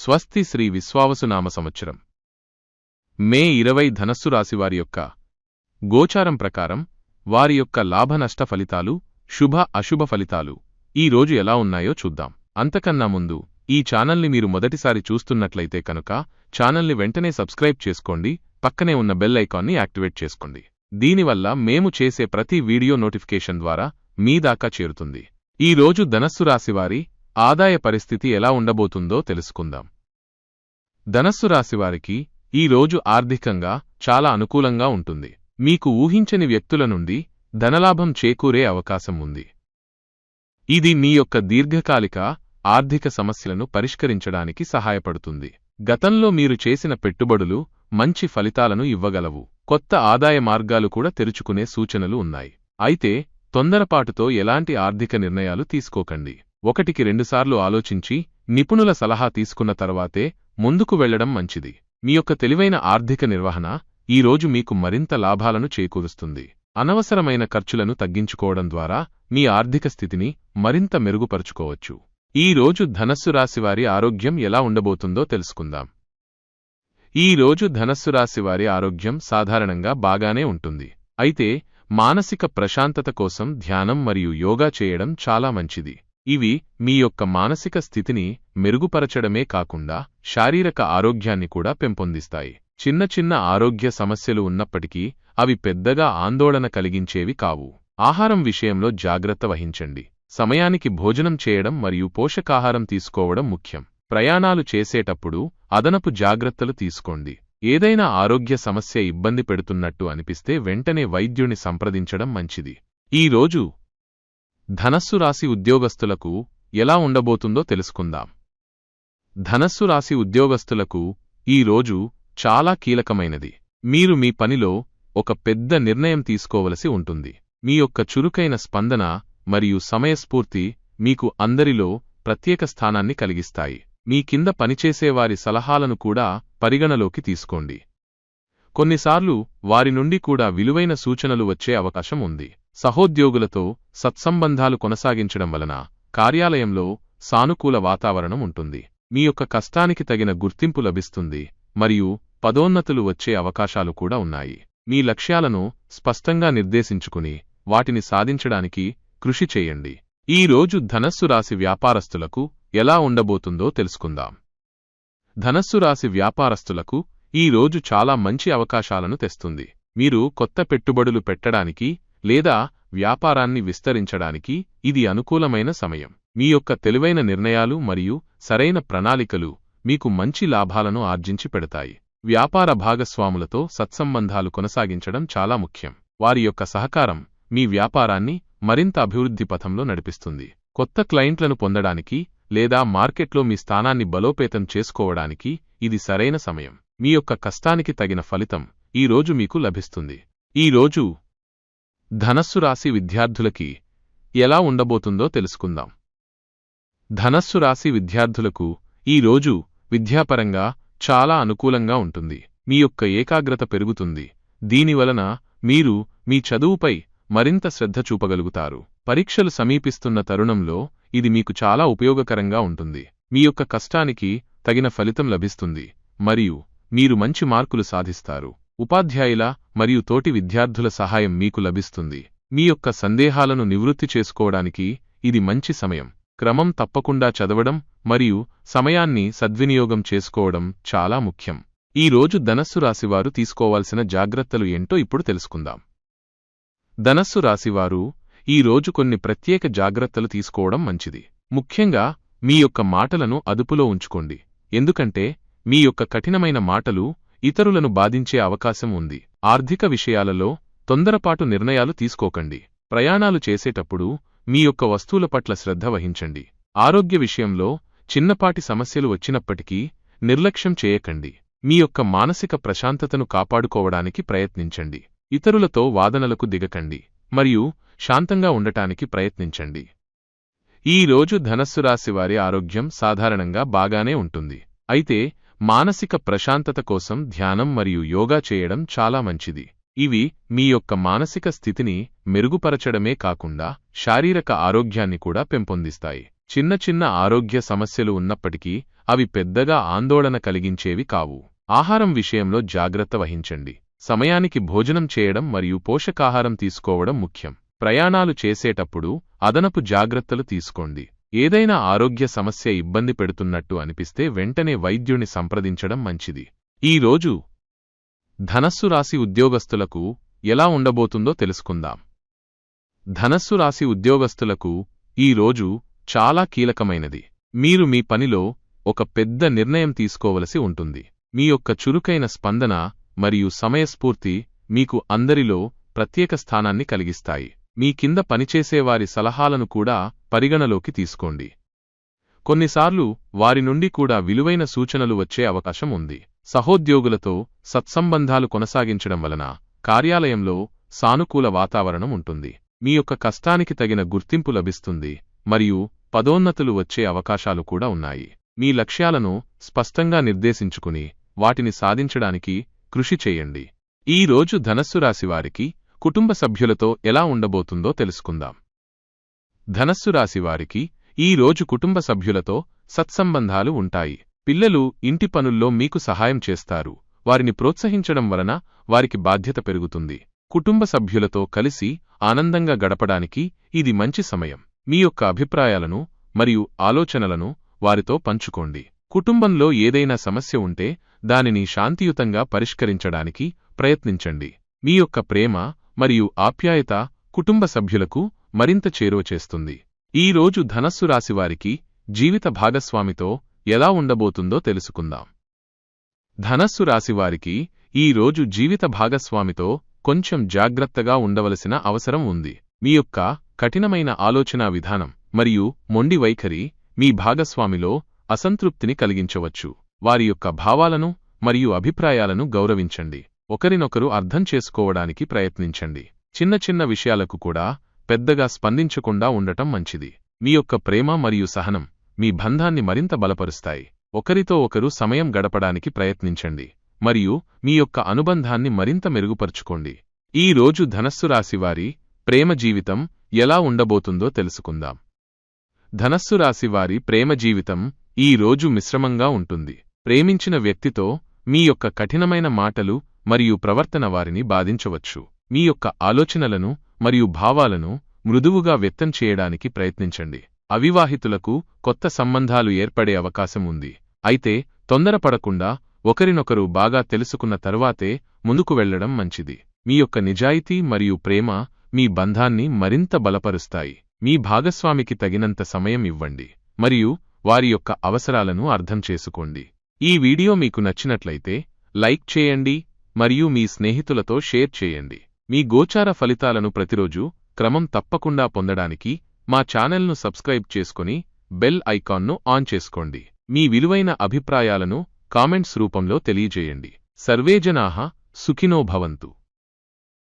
స్వస్తి శ్రీ విశ్వావసునామ సంవత్సరం. మే ఇరవై ధనస్సు రాశివారి యొక్క గోచారం ప్రకారం వారి యొక్క లాభనష్ట ఫలితాలు శుభ అశుభ ఫలితాలు ఈ రోజు ఎలా ఉన్నాయో చూద్దాం. అంతకన్నా ముందు ఈ ఛానల్ని మీరు మొదటిసారి చూస్తున్నట్లయితే కనుక ఛానల్ని వెంటనే సబ్స్క్రైబ్ చేసుకోండి పక్కనే ఉన్న బెల్ ఐకాన్ని యాక్టివేట్ చేసుకోండి. దీనివల్ల మేము చేసే ప్రతి వీడియో నోటిఫికేషన్ ద్వారా మీ దాకా చేరుతుంది. ఈ రోజు ధనస్సు రాశివారి ఆదాయ పరిస్థితి ఎలా ఉండబోతుందో తెలుసుకుందాం. ధనస్సు రాశివారికి ఈ రోజు ఆర్థికంగా చాలా అనుకూలంగా ఉంటుంది. మీకు ఊహించని వ్యక్తుల నుండి ధనలాభం చేకూరే అవకాశం ఉంది. ఇది మీ యొక్క దీర్ఘకాలిక ఆర్థిక సమస్యలను పరిష్కరించడానికి సహాయపడుతుంది. గతంలో మీరు చేసిన పెట్టుబడులు మంచి ఫలితాలను ఇవ్వగలవు. కొత్త ఆదాయ మార్గాలు కూడా తెరుచుకునే సూచనలు ఉన్నాయి. అయితే తొందరపాటుతో ఎలాంటి ఆర్థిక నిర్ణయాలు తీసుకోకండి. ఒకటికి రెండుసార్లు ఆలోచించి నిపుణుల సలహా తీసుకున్న తర్వాతే ముందుకు వెళ్ళడం మంచిది. మీ యొక్క తెలివైన ఆర్థిక నిర్వహణ ఈ రోజు మీకు మరింత లాభాలను చేకూరుస్తుంది. అనవసరమైన ఖర్చులను తగ్గించుకోవడం ద్వారా మీ ఆర్థిక స్థితిని మరింత మెరుగుపరుచుకోవచ్చు. ఈ రోజు ధనస్సు రాశివారి ఆరోగ్యం ఎలా ఉండబోతుందో తెలుసుకుందాం. ఈ రోజు ధనస్సు రాశివారి ఆరోగ్యం సాధారణంగా బాగానే ఉంటుంది. అయితే మానసిక ప్రశాంతత కోసం ధ్యానం మరియు యోగా చేయడం చాలా మంచిది. ఇవి మీ యొక్క మానసిక స్థితిని మెరుగుపరచడమే కాకుండా శారీరక ఆరోగ్యాన్ని కూడా పెంపొందిస్తాయి. చిన్న చిన్న ఆరోగ్య సమస్యలు ఉన్నప్పటికీ అవి పెద్దగా ఆందోళన కలిగించేవి కావు. ఆహారం విషయంలో జాగ్రత్త వహించండి. సమయానికి భోజనం చేయడం మరియు పోషకాహారం తీసుకోవడం ముఖ్యం. ప్రయాణాలు చేసేటప్పుడు అదనపు జాగ్రత్తలు తీసుకోండి. ఏదైనా ఆరోగ్య సమస్య ఇబ్బంది పెడుతున్నట్టు అనిపిస్తే వెంటనే వైద్యుని సంప్రదించడం మంచిది. ఈ రోజు ధనస్సు రాశి ఉద్యోగస్తులకు ఎలా ఉండబోతుందో తెలుసుకుందాం. ధనస్సు రాశి ఉద్యోగస్తులకు ఈ రోజు చాలా కీలకమైనది. మీరు మీ పనిలో ఒక పెద్ద నిర్ణయం తీసుకోవలసి ఉంటుంది. మీ యొక్క చురుకైన స్పందన మరియు సమయస్ఫూర్తి మీకు అందరిలో ప్రత్యేక స్థానాన్ని కలిగిస్తాయి. మీ కింద పనిచేసేవారి సలహాలను కూడా పరిగణలోకి తీసుకోండి. కొన్నిసార్లు వారి నుండి కూడా విలువైన సూచనలు వచ్చే అవకాశం ఉంది. సహోద్యోగులతో సత్సంబంధాలు కొనసాగించడం వలన కార్యాలయంలో సానుకూల వాతావరణం ఉంటుంది. మీ యొక్క కష్టానికి తగిన గుర్తింపు లభిస్తుంది మరియు పదోన్నతులు వచ్చే అవకాశాలు కూడా ఉన్నాయి. మీ లక్ష్యాలను స్పష్టంగా నిర్దేశించుకుని వాటిని సాధించడానికి కృషి చేయండి. ఈ రోజు ధనస్సు రాశి వ్యాపారస్తులకు ఎలా ఉండబోతుందో తెలుసుకుందాం. ధనస్సు రాశి వ్యాపారస్తులకు ఈ రోజు చాలా మంచి అవకాశాలను తెస్తుంది. మీరు కొత్త పెట్టుబడులు పెట్టడానికి లేదా వ్యాపారాన్ని విస్తరించడానికి ఇది అనుకూలమైన సమయం. మీ యొక్క తెలివైన నిర్ణయాలు మరియు సరైన ప్రణాళికలు మీకు మంచి లాభాలను ఆర్జించి పెడతాయి. వ్యాపార భాగస్వాములతో సత్సంబంధాలు కొనసాగించడం చాలా ముఖ్యం. వారి యొక్క సహకారం మీ వ్యాపారాన్ని మరింత అభివృద్ధి పథంలో నడిపిస్తుంది. కొత్త క్లయింట్లను పొందడానికి లేదా మార్కెట్లో మీ స్థానాన్ని బలోపేతం చేసుకోవడానికి ఇది సరైన సమయం. మీ యొక్క కష్టానికి తగిన ఫలితం ఈ రోజు మీకు లభిస్తుంది. ఈ రోజు ధనస్సు రాశి విద్యార్థులకి ఎలా ఉండబోతుందో తెలుసుకుందాం. ధనస్సు రాశి విద్యార్థులకు ఈ రోజు విద్యాపరంగా చాలా అనుకూలంగా ఉంటుంది. మీ యొక్క ఏకాగ్రత పెరుగుతుంది. దీనివలన మీరు మీ చదువుపై మరింత శ్రద్ధ చూపగలుగుతారు. పరీక్షలు సమీపిస్తున్న తరుణంలో ఇది మీకు చాలా ఉపయోగకరంగా ఉంటుంది. మీ యొక్క కష్టానికి తగిన ఫలితం లభిస్తుంది. మరియు మీరు మంచి మార్కులు సాధిస్తారు. ఉపాధ్యాయుల మరియు తోటి విద్యార్థుల సహాయం మీకు లభిస్తుంది. మీ యొక్క సందేహాలను నివృత్తి చేసుకోవడానికి ఇది మంచి సమయం. క్రమం తప్పకుండా చదవడం మరియు సమయాన్ని సద్వినియోగం చేసుకోవడం చాలా ముఖ్యం. ఈ రోజు ధనస్సు రాశివారు తీసుకోవాల్సిన జాగ్రత్తలు ఏంటో ఇప్పుడు తెలుసుకుందాం. ధనస్సు రాశివారు ఈ రోజు కొన్ని ప్రత్యేక జాగ్రత్తలు తీసుకోవడం మంచిది. ముఖ్యంగా మీ యొక్క మాటలను అదుపులో ఉంచుకోండి. ఎందుకంటే మీ యొక్క కఠినమైన మాటలు ఇతరులను బాధించే అవకాశం ఉంది. ఆర్థిక విషయాలలో తొందరపాటు నిర్ణయాలు తీసుకోకండి. ప్రయాణాలు చేసేటప్పుడు మీ యొక్క వస్తువుల పట్ల శ్రద్ధ వహించండి. ఆరోగ్య విషయంలో చిన్నపాటి సమస్యలు వచ్చినప్పటికీ నిర్లక్ష్యం చేయకండి. మీ యొక్క మానసిక ప్రశాంతతను కాపాడుకోవడానికి ప్రయత్నించండి. ఇతరులతో వాదనలకు దిగకండి మరియు శాంతంగా ఉండటానికి ప్రయత్నించండి. ఈ రోజు ధనస్సు రాశివారి ఆరోగ్యం సాధారణంగా బాగానే ఉంటుంది. అయితే మానసిక ప్రశాంతత కోసం ధ్యానం మరియు యోగా చేయడం చాలా మంచిది. ఇవి మీ యొక్క మానసిక స్థితిని మెరుగుపరచడమే కాకుండా శారీరక ఆరోగ్యాన్ని కూడా పెంపొందిస్తాయి. చిన్న చిన్న ఆరోగ్య సమస్యలు ఉన్నప్పటికీ అవి పెద్దగా ఆందోళన కలిగించేవి కావు. ఆహారం విషయంలో జాగ్రత్త వహించండి. సమయానికి భోజనం చేయడం మరియు పోషకాహారం తీసుకోవడం ముఖ్యం. ప్రయాణాలు చేసేటప్పుడు అదనపు జాగ్రత్తలు తీసుకోండి. ఏదైనా ఆరోగ్య సమస్య ఇబ్బంది పెడుతున్నట్టు అనిపిస్తే వెంటనే వైద్యుని సంప్రదించడం మంచిది. ఈ రోజు ధనస్సు రాశి ఉద్యోగస్తులకు ఎలా ఉండబోతుందో తెలుసుకుందాం. ధనస్సు రాశి ఉద్యోగస్తులకు ఈ రోజు చాలా కీలకమైనది. మీరు మీ పనిలో ఒక పెద్ద నిర్ణయం తీసుకోవలసి ఉంటుంది. మీ యొక్క చురుకైన స్పందన మరియు సమయస్ఫూర్తి మీకు అందరిలో ప్రత్యేక స్థానాన్ని కలిగిస్తాయి. మీ కింద పనిచేసేవారి సలహాలను కూడా పరిగణలోకి తీసుకోండి. కొన్నిసార్లు వారి నుండి కూడా విలువైన సూచనలు వచ్చే అవకాశం ఉంది. సహోద్యోగులతో సత్సంబంధాలు కొనసాగించడం వలన కార్యాలయంలో సానుకూల వాతావరణం ఉంటుంది. మీ యొక్క కష్టానికి తగిన గుర్తింపు లభిస్తుంది మరియు పదోన్నతులు వచ్చే అవకాశాలు కూడా ఉన్నాయి. మీ లక్ష్యాలను స్పష్టంగా నిర్దేశించుకుని వాటిని సాధించడానికి కృషి చేయండి. ఈ రోజు ధనస్సు రాశివారికి కుటుంబ సభ్యులతో ఎలా ఉండబోతుందో తెలుసుకుందాం. ధనస్సు రాశివారికి ఈ రోజు కుటుంబ సభ్యులతో సత్సంబంధాలు ఉంటాయి. పిల్లలు ఇంటి పనుల్లో మీకు సహాయం చేస్తారు. వారిని ప్రోత్సహించడం వలన వారికి బాధ్యత పెరుగుతుంది. కుటుంబ సభ్యులతో కలిసి ఆనందంగా గడపడానికి ఇది మంచి సమయం. మీ యొక్క అభిప్రాయాలను మరియు ఆలోచనలను వారితో పంచుకోండి. కుటుంబంలో ఏదైనా సమస్య ఉంటే దానిని శాంతియుతంగా పరిష్కరించడానికి ప్రయత్నించండి. మీ యొక్క ప్రేమ మరియు ఆప్యాయత కుటుంబ సభ్యులకు మరింత చేరువ చేస్తుంది. ఈ రోజు ధనస్సు రాశివారికి జీవిత భాగస్వామితో ఎలా ఉండబోతుందో తెలుసుకుందాం. ధనస్సు రాశివారికి ఈ రోజు జీవిత భాగస్వామితో కొంచెం జాగ్రత్తగా ఉండవలసిన అవసరం ఉంది. మీ యొక్క కఠినమైన ఆలోచనా విధానం మరియు మొండి వైఖరి మీ భాగస్వామిలో అసంతృప్తిని కలిగించవచ్చు. వారి యొక్క భావాలను మరియు అభిప్రాయాలను గౌరవించండి. ఒకరినొకరు అర్థం చేసుకోవడానికి ప్రయత్నించండి. చిన్న చిన్న విషయాలకు కూడా పెద్దగా స్పందించకుండా ఉండటం మంచిది. మీ యొక్క ప్రేమ మరియు సహనం మీ బంధాన్ని మరింత బలపరుస్తాయి. ఒకరితో ఒకరు సమయం గడపడానికి ప్రయత్నించండి. మరియు మీ యొక్క అనుబంధాన్ని మరింత మెరుగుపరుచుకోండి. ఈ రోజు ధనస్సు రాశివారి ప్రేమ జీవితం ఎలా ఉండబోతుందో తెలుసుకుందాం. ధనస్సు రాశివారి ప్రేమ జీవితం ఈ రోజు మిశ్రమంగా ఉంటుంది. ప్రేమించిన వ్యక్తితో మీ యొక్క కఠినమైన మాటలు మరియు ప్రవర్తన వారిని బాధించవచ్చు. మీ యొక్క ఆలోచనలను మరియు భావాలను మృదువుగా వ్యక్తం చేయడానికి ప్రయత్నించండి. అవివాహితులకు కొత్త సంబంధాలు ఏర్పడే అవకాశం ఉంది. అయితే తొందరపడకుండా ఒకరినొకరు బాగా తెలుసుకున్న తరువాతే ముందుకు వెళ్ళడం మంచిది. మీ యొక్క నిజాయితీ మరియు ప్రేమ మీ బంధాన్ని మరింత బలపరుస్తాయి. మీ భాగస్వామికి తగినంత సమయం ఇవ్వండి మరియు వారి యొక్క అవసరాలను అర్థం చేసుకోండి. ఈ వీడియో మీకు నచ్చినట్లయితే లైక్ చేయండి మరియు మీ స్నేహితులతో షేర్ చేయండి. మీ గోచార ఫలితాలను ప్రతిరోజు క్రమం తప్పకుండా పొందడానికి మా ఛానల్ను సబ్స్క్రైబ్ చేసుకుని బెల్ ఐకాన్ను ఆన్ చేసుకోండి. మీ విలువైన అభిప్రాయాలను కామెంట్స్ రూపంలో తెలియజేయండి. సర్వేజనాహ సుఖినో భవంతు.